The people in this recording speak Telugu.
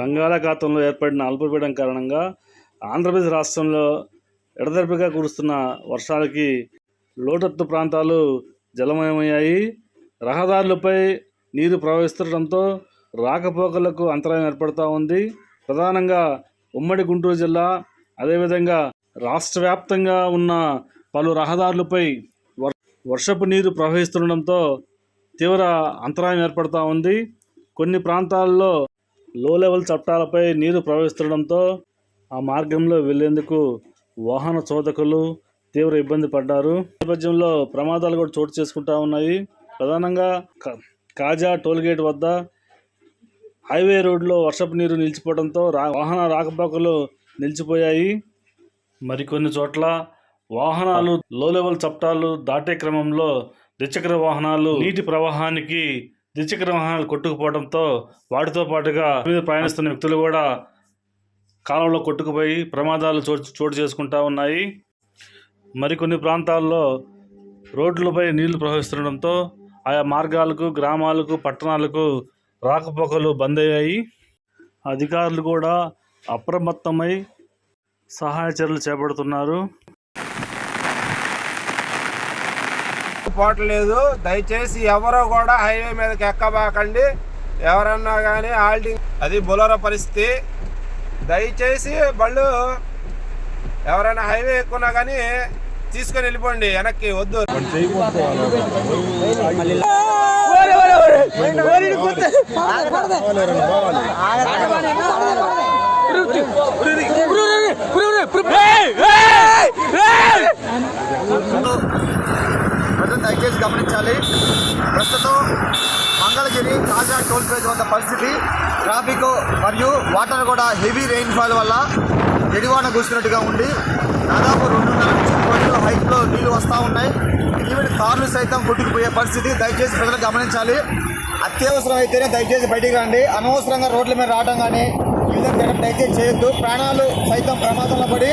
బంగాళాఖాతంలో ఏర్పడిన అల్పపీడనం కారణంగా ఆంధ్రప్రదేశ్ రాష్ట్రంలో ఎడతెరపిగా కురుస్తున్న వర్షాలకి లోతట్టు ప్రాంతాలు జలమయమయ్యాయి. రహదారులపై నీరు ప్రవహిస్తుండటంతో రాకపోకలకు అంతరాయం ఏర్పడుతూ ఉంది. ప్రధానంగా ఉమ్మడి గుంటూరు జిల్లా అదేవిధంగా రాష్ట్ర వ్యాప్తంగా ఉన్న పలు రహదారులపై వర్షపు నీరు ప్రవహిస్తుండటంతో తీవ్ర అంతరాయం ఏర్పడుతూ ఉంది. కొన్ని ప్రాంతాల్లో లో లెవెల్ చట్టాలపై నీరు ప్రవహిస్తుండడంతో ఆ మార్గంలో వెళ్ళేందుకు వాహన చోదకులు తీవ్ర ఇబ్బంది పడ్డారు. నేపథ్యంలో ప్రమాదాలు కూడా చోటు చేసుకుంటా ఉన్నాయి. ప్రధానంగా కా- కాజా టోల్గేట్ వద్ద హైవే రోడ్లో వర్షపు నీరు నిలిచిపోవడంతో రా వాహన రాకపోకలు నిలిచిపోయాయి. మరికొన్ని చోట్ల వాహనాలు లో లెవెల్ చట్టాలు దాటే క్రమంలో ద్విచక్ర వాహనాలు నీటి ప్రవాహానికి ద్విచక్ర వాహనాలు కొట్టుకుపోవడంతో వాటితో పాటుగా మీద ప్రయాణిస్తున్న వ్యక్తులు కూడా కాలంలో కొట్టుకుపోయి ప్రమాదాలు చోటు చోటు చేసుకుంటా ఉన్నాయి. మరికొన్ని ప్రాంతాల్లో రోడ్లపై నీళ్ళు ప్రవహిస్తుండడంతో ఆయా మార్గాలకు గ్రామాలకు పట్టణాలకు రాకపోకలు బంద్ అయ్యాయి. అధికారులు కూడా అప్రమత్తమై సహాయ చర్యలు చేపడుతున్నారు. పోవట్లేదు దయచేసి ఎవరో కూడా హైవే మీదకి ఎక్కబాకండి. ఎవరన్నా కానీ హాల్టింగ్ అది బొలర పరిస్థితి. దయచేసి బళ్ళు ఎవరైనా హైవే ఎక్కున్నా కానీ తీసుకొని వెళ్ళిపోండి. వెనక్కి వద్దు. దయచేసి గమనించాలి. ప్రస్తుతం మంగళగిరి కాజా టోల్ ప్లేస్ వద్ద పరిస్థితి ట్రాఫిక్ మరియు వాటర్ కూడా హెవీ రెయిన్ఫాల్ వల్ల ఎడివాన కూర్చున్నట్టుగా ఉంది. దాదాపు రెండున్నర కోట్ల హైట్లో నీళ్ళు వస్తూ ఉన్నాయి. ఈవెన్ కార్లు సైతం కొట్టుకుపోయే పరిస్థితి దయచేసి ప్రజలు గమనించాలి. అత్యవసరం అయితేనే దయచేసి బయటికి రండి. అనవసరంగా రోడ్ల మీద రావడం కానీ ఈ విధంగా దయచేసి చేయొద్దు. ప్రాణాలు సైతం ప్రమాదంలో పడి